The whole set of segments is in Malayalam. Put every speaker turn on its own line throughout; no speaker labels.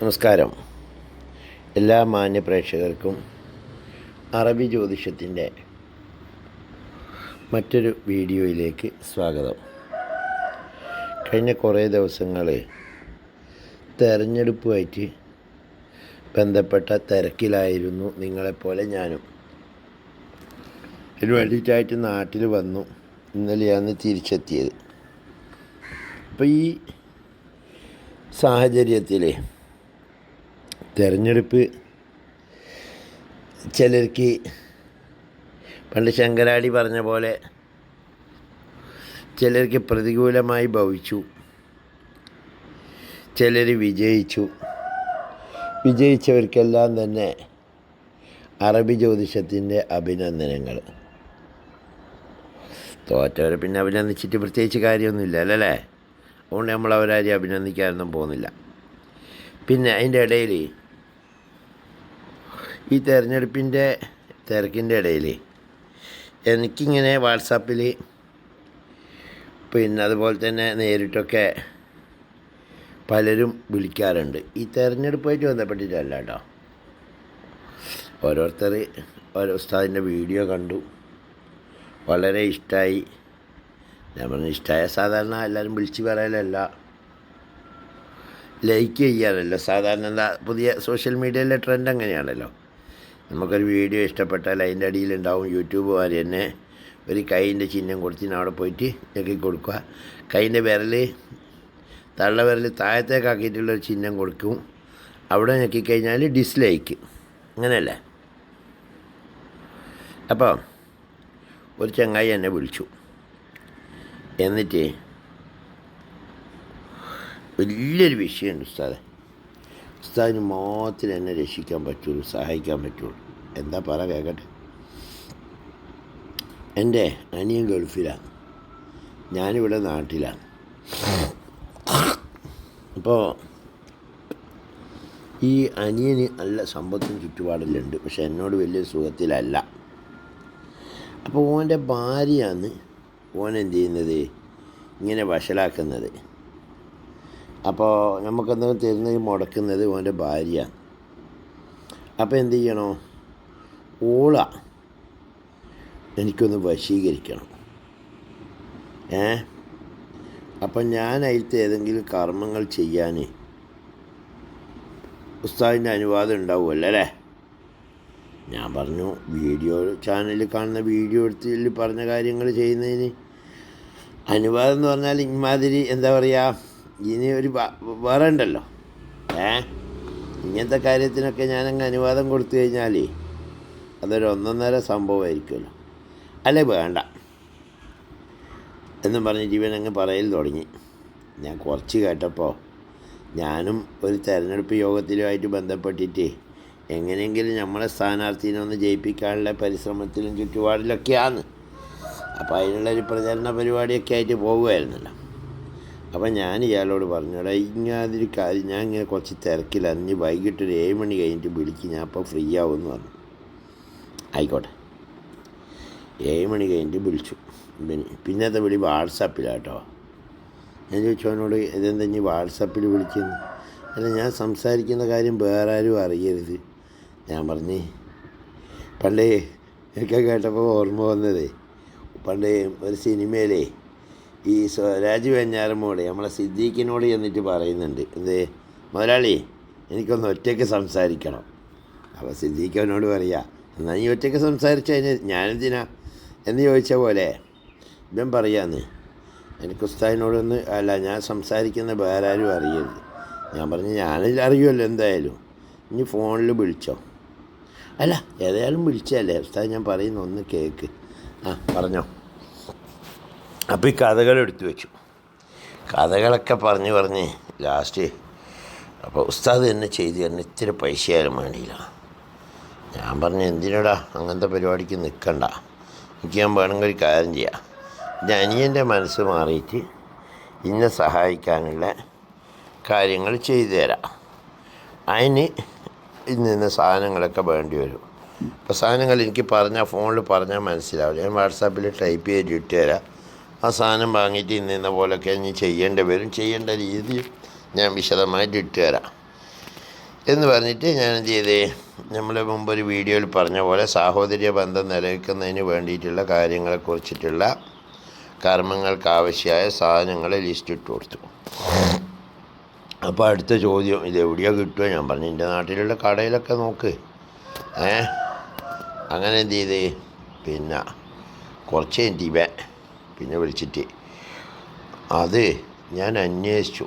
നമസ്കാരം. എല്ലാ മാന്യ പ്രേക്ഷകർക്കും അറബി ജ്യോതിഷത്തിന്റെ മറ്റൊരു വീഡിയോയിലേക്ക് സ്വാഗതം. കഴിഞ്ഞ കുറേ ദിവസങ്ങൾ തെരഞ്ഞെടുപ്പുമായിട്ട് ബന്ധപ്പെട്ട തിരക്കിലായിരുന്നു നിങ്ങളെപ്പോലെ ഞാനും. ഒരു വേണ്ടിയിട്ടായിട്ട് നാട്ടിൽ വന്നു ഇന്നലെയാണ് തിരിച്ചെത്തിയത്. അപ്പോൾ ഈ സാഹചര്യത്തിൽ തെരഞ്ഞെടുപ്പ് ചിലർക്ക് പണ്ട് ശങ്കരാടി പറഞ്ഞ പോലെ ചിലർക്ക് പ്രതികൂലമായി ഭവിച്ചു. ചിലർ വിജയിച്ചു. വിജയിച്ചവർക്കെല്ലാം തന്നെ അറബി ജ്യോതിഷത്തിന്റെ അഭിനന്ദനങ്ങൾ. തോറ്റവരെ പിന്നെ അഭിനന്ദിച്ചിട്ട് പ്രത്യേകിച്ച് കാര്യമൊന്നുമില്ല അല്ലല്ലേ? അതുകൊണ്ട് നമ്മൾ അവരാരെയും അഭിനന്ദിക്കാനൊന്നും പോകുന്നില്ല. പിന്നെ അതിന്റെ ഇടയിൽ ഈ തെരഞ്ഞെടുപ്പിന്റെ തിരക്കിന്റെ ഇടയിൽ എനിക്കിങ്ങനെ വാട്സാപ്പിൽ പിന്നെ അതുപോലെ തന്നെ നേരിട്ടൊക്കെ പലരും വിളിക്കാറുണ്ട്. ഈ തിരഞ്ഞെടുപ്പായിട്ട് ബന്ധപ്പെട്ടിട്ടല്ല കേട്ടോ. ഓരോരുത്തർ ഓരോ ഉസ്താദിന്റെ വീഡിയോ കണ്ടു. വളരെ ഇഷ്ടമായി പറഞ്ഞ ഇഷ്ടമായ സാധാരണ എല്ലാവരും വിളിച്ച് പറയലല്ല. ലൈക്ക് ചെയ്യാനല്ലോ. സാധാരണ എന്താ പുതിയ സോഷ്യൽ മീഡിയയിലെ ട്രെൻഡ് അങ്ങനെയാണല്ലോ. നമുക്കൊരു വീഡിയോ ഇഷ്ടപ്പെട്ടാൽ അതിന്റെ അടിയിലുണ്ടാവും യൂട്യൂബുകാർ തന്നെ ഒരു കൈയിന്റെ ചിഹ്നം കൊടുത്തിന് അവിടെ പോയിട്ട് ഞെക്കി കൊടുക്കുക. കൈന്റെ വിരൽ തള്ള വിരൽ താഴത്തേക്കാക്കിയിട്ടുള്ളൊരു ചിഹ്നം കൊടുക്കും. അവിടെ ഞെക്കിക്കഴിഞ്ഞാൽ ഡിസ്ലൈക്ക് അങ്ങനെയല്ലേ? അപ്പോൾ ഒരു ചങ്ങായി എന്നെ വിളിച്ചു. എന്നിട്ട് വലിയൊരു വിഷയമുണ്ട് ഉസ്താദെ. ഉസ്താദിന് മാത്രമേ എന്നെ രക്ഷിക്കാൻ പറ്റുള്ളൂ സഹായിക്കാൻ പറ്റുള്ളൂ. എന്താ പറ കേൾക്കട്ടെ എന്റെ അനിയൻ ഗൾഫിലാണ്. ഞാനിവിടെ നാട്ടിലാണ്. അപ്പോൾ ഈ അനിയന് നല്ല സമ്പത്തും ചുറ്റുപാടിലുണ്ട് പക്ഷെ എന്നോട് വലിയ സുഖത്തിലല്ല. അപ്പോൾ ഓന്റെ ഭാര്യയാണ് ഓൻ എന്ത് ചെയ്യുന്നത്? ഇങ്ങനെ വഷളാക്കുന്നത്. അപ്പോൾ നമുക്കെന്തെങ്കിലും തരുന്നതിൽ മുടക്കുന്നത് ഓന്റെ ഭാര്യ. അപ്പോൾ എന്ത് ചെയ്യണോ? ഓള എനിക്കൊന്ന് വശീകരിക്കണം. ഏ? അപ്പം ഞാൻ അതിലത്തെ ഏതെങ്കിലും കർമ്മങ്ങൾ ചെയ്യാൻ ഉസ്താദിന്റെ അനുവാദം ഉണ്ടാവുമല്ലോ അല്ലേ? ഞാൻ പറഞ്ഞു വീഡിയോ ചാനലിൽ കാണുന്ന വീഡിയോ എടുത്തിൽ പറഞ്ഞ കാര്യങ്ങൾ ചെയ്യുന്നതിന് അനുവാദം എന്ന് പറഞ്ഞാൽ ഇമാതിരി എന്താ പറയുക ഇനി ഒരു വേറെ ഉണ്ടല്ലോ. ഏ? ഇങ്ങനത്തെ കാര്യത്തിനൊക്കെ ഞാനങ്ങ് അനുവാദം കൊടുത്തു കഴിഞ്ഞാൽ അതൊരു ഒന്നൊന്നര സംഭവമായിരിക്കുമല്ലോ. അല്ലേ വേണ്ട. എന്നും പറഞ്ഞ് ജീവൻ അങ്ങ് പറയൽ തുടങ്ങി. ഞാൻ കുറച്ച് കേട്ടപ്പോൾ ഞാനും ഒരു തെരഞ്ഞെടുപ്പ് യോഗത്തിലുമായിട്ട് ബന്ധപ്പെട്ടിട്ട് എങ്ങനെയെങ്കിലും നമ്മളെ സ്ഥാനാർത്ഥിനെ ഒന്ന് ജയിപ്പിക്കാനുള്ള പരിശ്രമത്തിലും ചുറ്റുപാടിലൊക്കെയാണ് അപ്പോൾ അതിനുള്ളൊരു പ്രചരണ പരിപാടിയൊക്കെ ആയിട്ട് പോകുമായിരുന്നല്ലോ അപ്പം ഞാൻ ഇയാളോട് പറഞ്ഞു എടാ ഇങ്ങാതിരി കാര്യം ഞാൻ ഇങ്ങനെ കുറച്ച് തിരക്കിലാണ് ഇനി വൈകിട്ട് ഒരു ഏഴ് മണി കഴിഞ്ഞിട്ട് വിളിക്ക്. ഞാൻ അപ്പോൾ ഫ്രീ ആവുമെന്ന് പറഞ്ഞു. ആയിക്കോട്ടെ. ഏഴ് മണി കഴിഞ്ഞിട്ട് വിളിച്ചു. പിന്നെ പിന്നത്തെ വിളി വാട്സാപ്പിലാട്ടോ. ഞാൻ ചോദിച്ചു അവനോട് ഇതെന്താ ഇനി വാട്സാപ്പിൽ വിളിക്കുന്നു അല്ല ഞാൻ സംസാരിക്കുന്ന കാര്യം വേറെ ആരും അറിയരുത്. ഞാൻ പറഞ്ഞേ പണ്ടേ ഒക്കെ കേട്ടപ്പോൾ ഓർമ്മ വന്നതേ പണ്ടേ ഒരു സിനിമയിലേ ഈ രാജു വെഞ്ഞാറമ്മോട് നമ്മളെ സിദ്ദീഖിനോട് എന്നിട്ട് പറയുന്നുണ്ട്. എന്ത്? മുതലാളി എനിക്കൊന്ന് ഒറ്റയ്ക്ക് സംസാരിക്കണം. അപ്പോൾ സിദ്ദീഖ് അവനോട് പറയുക എന്നാൽ നീ ഒറ്റയ്ക്ക് സംസാരിച്ച അതിന് ഞാനെന്തിനാ? എന്ന് ചോദിച്ച പോലെ ഇവൻ പറയാന്ന് എനിക്ക് ഉസ്താദിനോടൊന്ന് അല്ല ഞാൻ സംസാരിക്കുന്ന വേറെ ആരും അറിയരുത്. ഞാൻ പറഞ്ഞു ഞാനില്ല അറിയുമല്ലോ എന്തായാലും. ഇനി ഫോണിൽ വിളിച്ചോ. അല്ല ഏതായാലും വിളിച്ചല്ലേ. ഉസ്താദ് ഞാൻ പറയുന്ന ഒന്ന് കേക്ക്. ആ പറഞ്ഞോ. അപ്പോൾ ഈ കഥകൾ എടുത്തു വെച്ചു. കഥകളൊക്കെ പറഞ്ഞ് പറഞ്ഞ് ലാസ്റ്റ് അപ്പോൾ ഉസ്താദ് തന്നെ ചെയ്ത് തന്നെ ഇത്തിരി പൈസയായാലും വേണ്ടിയില്ല. ഞാൻ പറഞ്ഞു എന്തിനടാ അങ്ങനത്തെ പരിപാടിക്ക് നിൽക്കണ്ട എനിക്ക് ഞാൻ വേണമെങ്കിൽ ഒരു കാര്യം ചെയ്യാം. എന്റെ അനിയന്റെ മനസ്സ് മാറിയിട്ട് ഇന്നെ സഹായിക്കാനുള്ള കാര്യങ്ങൾ ചെയ്തു തരാം. അതിന് ഇന്ന് ഇന്ന് സാധനങ്ങളൊക്കെ വേണ്ടി വരും. അപ്പോൾ സാധനങ്ങൾ എനിക്ക് പറഞ്ഞാൽ ഫോണിൽ പറഞ്ഞാൽ മനസ്സിലാവില്ല. ഞാൻ വാട്സാപ്പിൽ ടൈപ്പ് ചെയ്ത് ഇട്ട് തരാം. ആ സാധനം വാങ്ങിയിട്ട് ഇന്ന് ഇന്ന പോലൊക്കെ ഇനി ചെയ്യേണ്ടി വരും. ചെയ്യേണ്ട രീതി ഞാൻ വിശദമായിട്ട് ഇട്ട് തരാം. എന്ന് പറഞ്ഞിട്ട് ഞാൻ എന്ത് ചെയ്തേ നമ്മൾ ഒരു വീഡിയോയിൽ പറഞ്ഞ പോലെ സാഹോദര്യ ബന്ധം നിലനിൽക്കുന്നതിന് വേണ്ടിയിട്ടുള്ള കാര്യങ്ങളെക്കുറിച്ചിട്ടുള്ള കർമ്മങ്ങൾക്ക് ആവശ്യമായ സാധനങ്ങൾ ലിസ്റ്റ് ഇട്ട് കൊടുത്തു. അപ്പോൾ അടുത്ത ചോദ്യം ഇത് എവിടെയോ കിട്ടുമോ ഞാൻ പറഞ്ഞു എന്റെ നാട്ടിലുള്ള കടയിലൊക്കെ നോക്ക്. ഏ? അങ്ങനെ എന്ത് ചെയ്ത്? പിന്നെ കുറച്ച് ഇവൻ പിന്നെ വിളിച്ചിട്ട് അത് ഞാൻ അന്വേഷിച്ചു.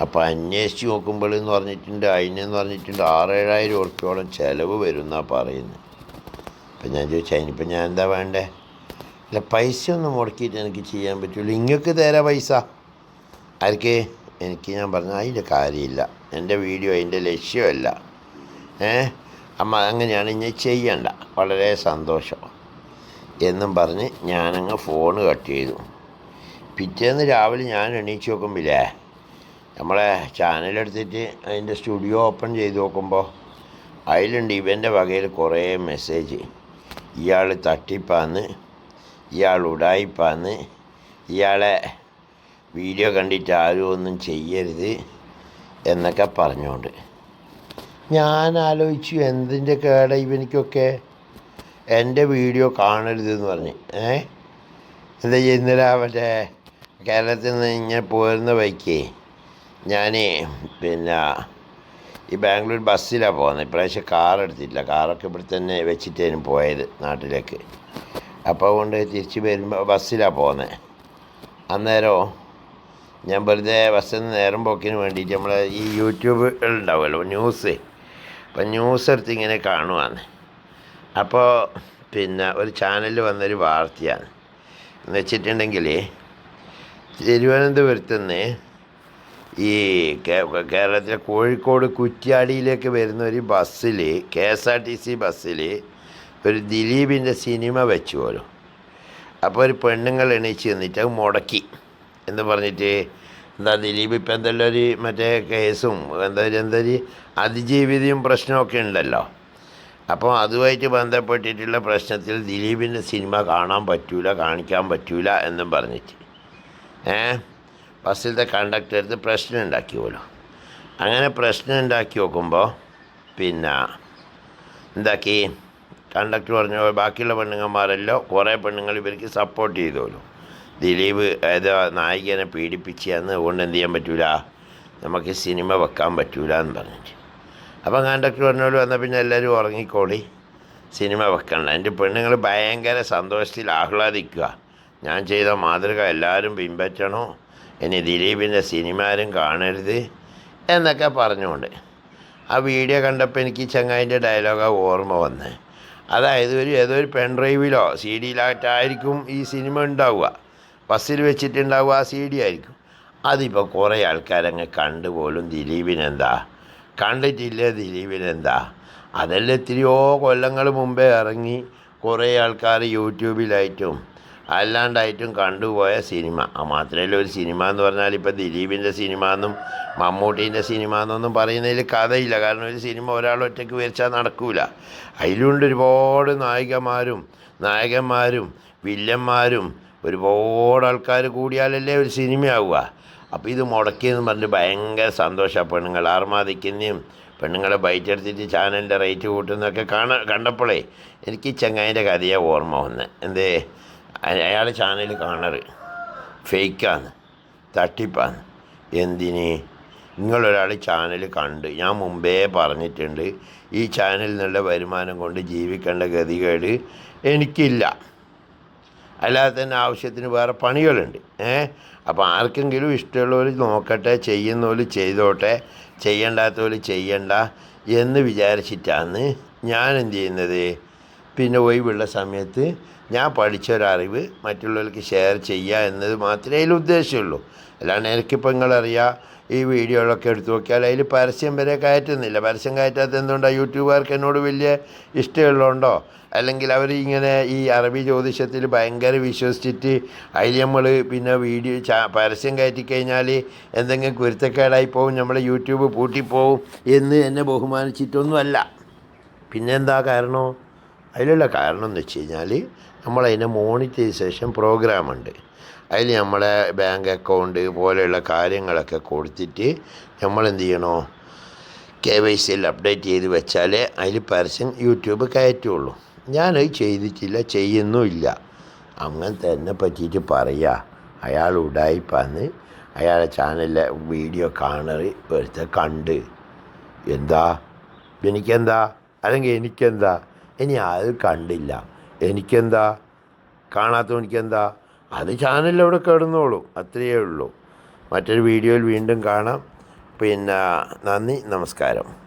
അപ്പോൾ അന്വേഷിച്ച് നോക്കുമ്പോൾ എന്ന് പറഞ്ഞിട്ടുണ്ട് അതിനെന്ന് പറഞ്ഞിട്ടുണ്ട് ആറേഴായിരം ഉറുപ്പ്യോളം ചിലവ് വരും എന്നാണ് പറയുന്നത് അപ്പം ഞാൻ ചോദിച്ചു അതിനിപ്പോൾ ഞാൻ എന്താ വേണ്ടേ? അല്ല പൈസ ഒന്നും മുടക്കിയിട്ട് എനിക്ക് ചെയ്യാൻ പറ്റില്ല ഇങ്ങക്ക് തരാ പൈസ. ആർക്ക്? എനിക്ക് ഞാൻ പറഞ്ഞു അതിന്റെ കാര്യമില്ല. എന്റെ വീഡിയോ അതിന്റെ ലക്ഷ്യമല്ല. ഏ? അമ്മ അങ്ങനെയാണ് ഇനി ചെയ്യണ്ട. വളരെ സന്തോഷം. എന്നും പറഞ്ഞ് ഞാനങ്ങ് ഫോൺ കട്ട് ചെയ്തു. പിറ്റേന്ന് രാവിലെ ഞാൻ എണീച്ച് നോക്കുമ്പില്ലേ? നമ്മളെ ചാനലെടുത്തിട്ട് അതിന്റെ സ്റ്റുഡിയോ ഓപ്പൺ ചെയ്ത് നോക്കുമ്പോൾ അതിലുണ്ട് ഇവന്റെ വകയിൽ കുറേ മെസ്സേജ് ഇയാൾ തട്ടിപ്പാന്ന് ഇയാൾ ഉടായിപ്പാന്ന് ഇയാളെ വീഡിയോ കണ്ടിട്ട് ആരും ഒന്നും ചെയ്യരുത് എന്നൊക്കെ പറഞ്ഞുകൊണ്ട് ഞാൻ ആലോചിച്ചു എന്തിന്റെ കേട ഇവനിക്കൊക്കെ? എന്റെ വീഡിയോ കാണരുതെന്ന് പറഞ്ഞ്. ഏ? എന്താ ഇന്നലെ മറ്റേ കേരളത്തിൽ നിന്ന് ഇങ്ങനെ പോരുന്ന വഴിക്ക് ഞാൻ പിന്നെ ഈ ബാംഗ്ലൂർ ബസ്സിലാണ് പോകുന്നത് ഇപ്രാവശ്യം കാർ എടുത്തിട്ടില്ല. കാറൊക്കെ ഇവിടെ തന്നെ വെച്ചിട്ടാണ് പോയത് നാട്ടിലേക്ക്. അപ്പോൾ അതുകൊണ്ട് തിരിച്ച് വരുമ്പോൾ ബസ്സിലാണ് പോകുന്നത് അന്നേരം ഞാൻ വെറുതെ ബസ്സിൽ നിന്ന് നേരം പോക്കിന് വേണ്ടിയിട്ട് നമ്മൾ ഈ യൂട്യൂബ് ഉണ്ടാവുമല്ലോ ന്യൂസ്. അപ്പം ന്യൂസ് എടുത്ത് ഇങ്ങനെ കാണുവാണ് അപ്പോൾ പിന്നെ ഒരു ചാനലിൽ വന്നൊരു വാർത്തയാണ്. എന്ന് വെച്ചിട്ടുണ്ടെങ്കിൽ തിരുവനന്തപുരത്ത് നിന്ന് ഈ കേരളത്തിലെ കോഴിക്കോട് കുറ്റ്യാടിയിലേക്ക് വരുന്ന ഒരു ബസ്സിൽ K S R T C ബസ്സിൽ ഒരു ദിലീപിന്റെ സിനിമ വെച്ചു പോലും. അപ്പോൾ ഒരു പെണ്ണുങ്ങൾ എണീച്ച് നിന്നിട്ട് അത് മുടക്കി എന്ന് പറഞ്ഞിട്ട് എന്താ ദിലീപ് ഇപ്പം എന്തെല്ലാം ഒരു മറ്റേ കേസും എന്താ എന്തൊരു അതിജീവിതയും പ്രശ്നമൊക്കെ ഉണ്ടല്ലോ. അപ്പോൾ അതുമായിട്ട് ബന്ധപ്പെട്ടിട്ടുള്ള പ്രശ്നത്തിൽ ദിലീപിന്റെ സിനിമ കാണാൻ പറ്റൂല കാണിക്കാൻ പറ്റൂല എന്നും പറഞ്ഞിട്ട്. ഏ? ബസ്സിലത്തെ കണ്ടക്ടർ അടുത്ത് പ്രശ്നം ഉണ്ടാക്കി പോലും അങ്ങനെ പ്രശ്നം ഉണ്ടാക്കി നോക്കുമ്പോൾ പിന്നെ എന്താക്കി? കണ്ടക്ടർ പറഞ്ഞു ബാക്കിയുള്ള പെണ്ണുങ്ങന്മാരെല്ലാം കുറേ പെണ്ണുങ്ങൾ ഇവർക്ക് സപ്പോർട്ട് ചെയ്തോളൂ. ദിലീപ് ഏതോ നായികനെ പീഡിപ്പിച്ചെന്ന് അതുകൊണ്ട് എന്ത് ചെയ്യാൻ പറ്റൂല? നമുക്ക് സിനിമ വെക്കാൻ പറ്റൂല എന്ന് പറഞ്ഞിട്ട്. അപ്പം കണ്ടക്ടർ പറഞ്ഞോളൂ വന്നാൽ പിന്നെ എല്ലാവരും ഉറങ്ങിക്കോളി. സിനിമ വെക്കണ്ട. എന്റെ പെണ്ണുങ്ങൾ ഭയങ്കര സന്തോഷത്തിൽ ആഹ്ലാദിക്കുക. ഞാൻ ചെയ്ത മാതൃക എല്ലാവരും പിൻപറ്റണോ? ഇനി ദിലീപിന്റെ സിനിമ ആരും കാണരുത് എന്നൊക്കെ പറഞ്ഞുകൊണ്ട്. ആ വീഡിയോ കണ്ടപ്പോൾ എനിക്ക് ചങ്ങായിന്റെ ഡയലോഗാണ് ഓർമ്മ വന്നത് അതായത് ഒരു ഏതോ ഒരു പെൺഡ്രൈവിലോ സി ഡിയിലായിട്ടായിരിക്കും ഈ സിനിമ ഉണ്ടാവുക. ബസ്സിൽ വെച്ചിട്ടുണ്ടാവുക ആ സി ഡി ആയിരിക്കും. അതിപ്പോൾ കുറേ ആൾക്കാരങ്ങ് കണ്ടുപോലും ദിലീപിനെന്താ കണ്ടിട്ടില്ല ദിലീപിനെന്താ അതെല്ലാം എത്രയോ കൊല്ലങ്ങൾ മുമ്പേ ഇറങ്ങി കുറേ ആൾക്കാർ യൂട്യൂബിലായിട്ടും അല്ലാണ്ടായിട്ടും കണ്ടുപോയ സിനിമ. ആ മാത്രമല്ല ഒരു സിനിമ എന്ന് പറഞ്ഞാൽ ഇപ്പോൾ ദിലീപിന്റെ സിനിമ എന്നും മമ്മൂട്ടീന്റെ സിനിമ എന്നൊന്നും പറയുന്നതിൽ കഥയില്ല. കാരണം ഒരു സിനിമ ഒരാൾ ഒറ്റയ്ക്ക് വരച്ചാൽ നടക്കൂല. അതിലുണ്ട് ഒരുപാട് നായികമാരും നായകന്മാരും വില്ലന്മാരും ഒരുപാട് ആൾക്കാർ കൂടിയാലല്ലേ ഒരു സിനിമയാവുക. അപ്പോൾ ഇത് മുടക്കിയെന്ന് പറഞ്ഞ് ഭയങ്കര സന്തോഷമാണ് പെണ്ണുങ്ങൾ. ആർമാദിക്കുന്നതും പെണ്ണുങ്ങളെ ബൈറ്റെടുത്തിട്ട് ചാനലിന്റെ റേറ്റ് കൂട്ടുന്നതൊക്കെ കാണ കണ്ടപ്പോഴേ എനിക്ക് ചങ്ങായിന്റെ കഥയെ ഓർമ്മ വന്നത് എന്തേ? അയാൾ ചാനൽ കാണറ്. ഫേക്കാണ് തട്ടിപ്പാണ് എന്തിന്? നിങ്ങളൊരാൾ ചാനൽ കണ്ട്. ഞാൻ മുമ്പേ പറഞ്ഞിട്ടുണ്ട് ഈ ചാനലിൽ നിന്നുള്ള വരുമാനം കൊണ്ട് ജീവിക്കേണ്ട ഗതികേട് എനിക്കില്ല. അല്ലാതെ തന്നെ ആവശ്യത്തിന് വേറെ പണികളുണ്ട്. ഏ? അപ്പോൾ ആർക്കെങ്കിലും ഇഷ്ടമുള്ളവർ നോക്കട്ടെ ചെയ്യുന്നവർ ചെയ്തോട്ടെ ചെയ്യണ്ടാത്തവർ ചെയ്യണ്ട എന്ന് വിചാരിച്ചിട്ടാണ് ഞാൻ എന്ത് ചെയ്യുന്നത് പിന്നെ ഒഴിവുള്ള സമയത്ത് ഞാൻ പഠിച്ചൊരറിവ് മറ്റുള്ളവർക്ക് ഷെയർ ചെയ്യുക എന്നത് മാത്രമേ അതിൽ ഉദ്ദേശമുള്ളൂ അല്ലാണ്ട് എനിക്കിപ്പോൾ നിങ്ങളറിയാം ഈ വീഡിയോകളൊക്കെ എടുത്തു നോക്കിയാൽ അതിൽ പരസ്യം വരെ കയറ്റുന്നില്ല. പരസ്യം കയറ്റാത്ത എന്തുകൊണ്ടാണ് യൂട്യൂബുകാർക്ക് എന്നോട് വലിയ ഇഷ്ടമുള്ളതുകൊണ്ടോ? അല്ലെങ്കിൽ അവർ ഇങ്ങനെ ഈ അറബി ജ്യോതിഷത്തിൽ ഭയങ്കര വിശ്വസിച്ചിട്ട് അതിൽ നമ്മൾ പിന്നെ വീഡിയോ പരസ്യം കയറ്റിക്കഴിഞ്ഞാൽ എന്തെങ്കിലും കുരുത്തക്കേടായി പോകും നമ്മളെ യൂട്യൂബ് പൂട്ടിപ്പോവും എന്ന് എന്നെ ബഹുമാനിച്ചിട്ടൊന്നുമല്ല. പിന്നെന്താ കാരണോ? അതിലുള്ള കാരണം എന്ന് വെച്ച് കഴിഞ്ഞാൽ നമ്മളതിന്റെ മോണിറ്റൈസേഷൻ പ്രോഗ്രാം ഉണ്ട്. അതിൽ നമ്മളെ ബാങ്ക് അക്കൗണ്ട് പോലെയുള്ള കാര്യങ്ങളൊക്കെ കൊടുത്തിട്ട് നമ്മൾ എന്ത് ചെയ്യണോ കെ വൈ സിയിൽ അപ്ഡേറ്റ് ചെയ്ത് വെച്ചാലേ അതിൽ പരസ്യം യൂട്യൂബ് കയറ്റുള്ളൂ. ഞാനത് ചെയ്തിട്ടില്ല ചെയ്യുന്നുമില്ല. അങ്ങനെ തന്നെ പറ്റിയിട്ട് പറയുക അയാൾ ഉടായിപ്പാന്ന് അയാളെ ചാനലിലെ വീഡിയോ കാണറി വെറുതെ കണ്ട്. എന്താ? എനിക്കെന്താ? അല്ലെങ്കിൽ എനിക്കെന്താ? ഇനി അത് കണ്ടില്ല. എനിക്കെന്താ? കാണാത്തവനിക്കെന്താ അത് ചാനലിൽ അവിടെ കിടന്നോളും. അത്രയേ ഉള്ളൂ. മറ്റൊരു വീഡിയോയിൽ വീണ്ടും കാണാം. പിന്നെ നന്ദി നമസ്കാരം.